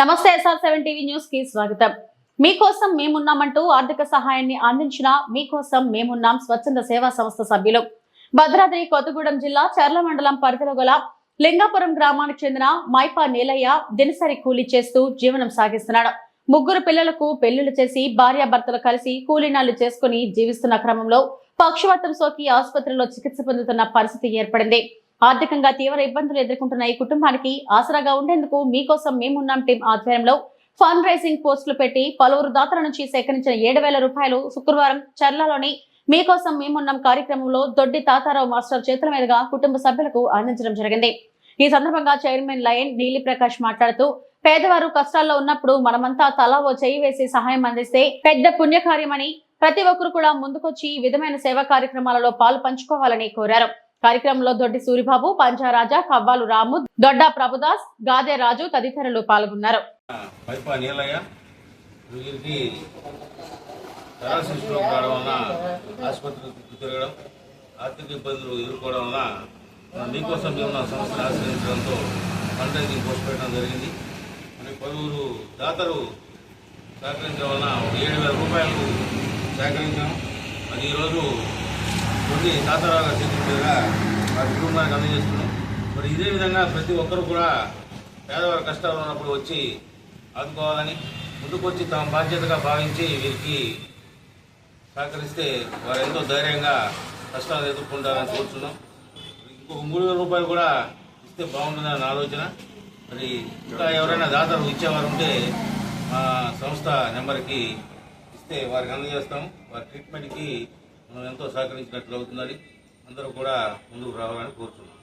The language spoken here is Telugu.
నమస్తే ఎస్ఆర్ సెవెన్ టీవీ న్యూస్కి స్వాగతం. మీకోసం మేమున్నామంటూ ఆర్థిక సహాయాన్ని అందించిన మీకోసం మేమున్నాం స్వచ్ఛంద సేవా సంస్థ సభ్యులు. భద్రాద్రి కొత్తగూడెం జిల్లా చర్ల మండలం పరిధిలో గల లింగాపురం గ్రామానికి చెందిన మైపా నీలయ్య దినసరి కూలీ చేస్తూ జీవనం సాగిస్తున్నాడు. ముగ్గురు పిల్లలకు పెళ్ళిళ్ళు చేసి భార్యాభర్తలు కలిసి కూలీనాళ్ళు చేసుకుని జీవిస్తున్న క్రమంలో పక్షవాతం సోకి ఆసుపత్రిలో చికిత్స పొందుతున్న పరిస్థితి ఏర్పడింది. ఆర్థికంగా తీవ్ర ఇబ్బందులు ఎదుర్కొంటున్న ఈ కుటుంబానికి ఆసరాగా ఉండేందుకు మీకోసం మేమున్నాం టీం ఆధ్వర్యంలో. ఫండ్ రైజింగ్ పోస్టులు పెట్టి పలువురు దాతల నుంచి సేకరించిన ఏడు వేల రూపాయలు శుక్రవారం చర్లలోని మీకోసం మేమున్నాం కార్యక్రమంలో దొడ్డి తాతారావు మాస్టర్ చేతుల మీదుగా కుటుంబ సభ్యులకు అందించడం జరిగింది. ఈ సందర్భంగా చైర్మన్ లయన్ నీలి ప్రకాష్ మాట్లాడుతూ పేదవారు కష్టాల్లో ఉన్నప్పుడు మనమంతా తలా ఓ చేయి వేసి సహాయం అందిస్తే పెద్ద పుణ్యకార్యమని ప్రతి ఒక్కరు కూడా ముందుకొచ్చి ఈ విధమైన సేవా కార్యక్రమాలలో పాలు పంచుకోవాలని కోరారు. కార్యక్రమంలో దొడ్డి సూరిబాబు పంచారాజా కవ్వాలు రాము దొడ్డ ప్రభుదాస్ గాదే రాజు తదితరులు పాల్గొన్నారు. ఆసుపత్రికి తిరగడం ఆర్థిక ఇబ్బందులు ఎదుర్కోవడం వలన మీకోసం మేము నా సంస్థను ఆశ్రయించడంతో ఫండ్ రైజింగ్ పోస్ట్ జరిగింది. మరి పలువురు దాతలు సహకరించడం వలన ఒక ఏడు వేల రూపాయలు సేకరించాం. అది ఈరోజు కొన్ని తాతారావు గారి చేతుల మీదుగా వారి కుటుంబానికి అందజేస్తున్నాం. మరి ఇదే విధంగా ప్రతి ఒక్కరు కూడా పేదవారి కష్టాలు ఉన్నప్పుడు వచ్చి ఆదుకోవాలని ముందుకొచ్చి తమ బాధ్యతగా భావించి వీరికి సహకరిస్తే వారు ఎంతో ధైర్యంగా కష్టాలు ఎదుర్కొంటారని కోరుతున్నాం ఇంకొక మూడు వేల రూపాయలు కూడా ఇస్తే బాగుంటుందని ఆలోచన. మరి ఇంకా ఎవరైనా దాతలు ఇచ్చేవారు ఉంటే మా సంస్థ నెంబర్కి ఇస్తే వారికి అందజేస్తాం. వారి ట్రీట్మెంట్కి మనం ఎంతో సహకరించినట్లు అవుతుందని అందరూ కూడా ముందుకు రావాలని కోరుతున్నాం.